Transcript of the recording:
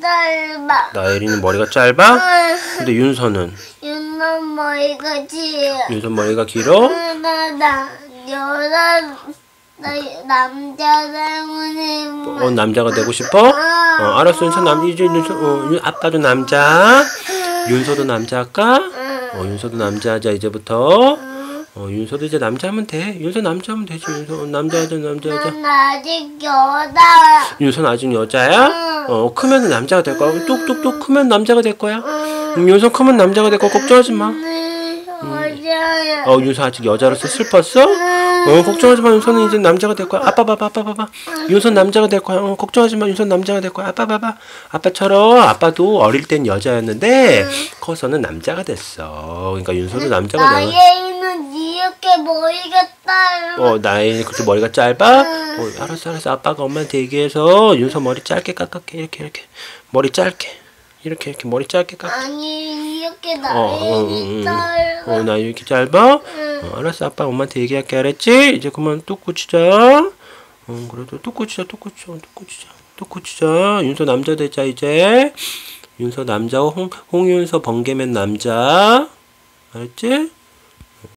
짧아. 나엘이는 머리가 짧아? 근데 윤서는? 윤놈 머리가 길어. 윤서 머리가 길어? 나, 나, 여자, 나 남자 때문에. 어, 남자가 되고 싶어? 어, 알았어. 윤서 남, 이제 윤서, 어, 윤- 아빠도 남자. 윤서도 남자 할까? 어, 윤서도 남자 하자, 이제부터. 어, 윤서도 이제 남자 하면 돼. 윤서 남자 하면 되지. 윤서, 어, 남자 하자, 남자 하자. 난 아직 여자야. 윤서는 아직 여자야? 어, 크면 남자가 될 거야. 뚝뚝뚝 크면 남자가 될 거야. 음, 윤서 크면 남자가 될 거야. 걱정하지 마. 네, 여자야. 어, 윤서 아직 여자로서 슬펐어? 어, 걱정하지 마. 윤서는 이제 남자가 될 거야. 아빠 봐봐, 아빠 봐봐. 윤서 남자가 될 거야. 어, 걱정하지 마. 윤서 남자가 될 거야. 아빠 봐봐. 아빠처럼 아빠도 어릴 땐 여자였는데 커서는 남자가 됐어. 그러니까 윤서도 남자가 된 거야. 나예는 이렇게 머리가 짧아. 어, 나의 그렇게 머리가 짧아? 어, 알았어, 알았어. 아빠가 엄마한테 얘기해서 윤서 머리 짧게 깎을게. 이렇게, 이렇게. 머리 짧게. 이렇게, 이렇게 머리 짧게 깎 아니 이렇게 어, 어, 어, 나예는 어, 짧아. 어, 나 이렇게 짧아? 어, 알았어, 아빠 엄마한테 얘기할게, 알았지? 이제 그만 뚝 고치자. 어, 그래도 뚝 고치자, 뚝 고치자, 뚝 고치자, 뚝 고치자. 윤서 남자 되자, 이제. 윤서 남자고, 홍, 홍윤서 번개맨 남자. 알았지?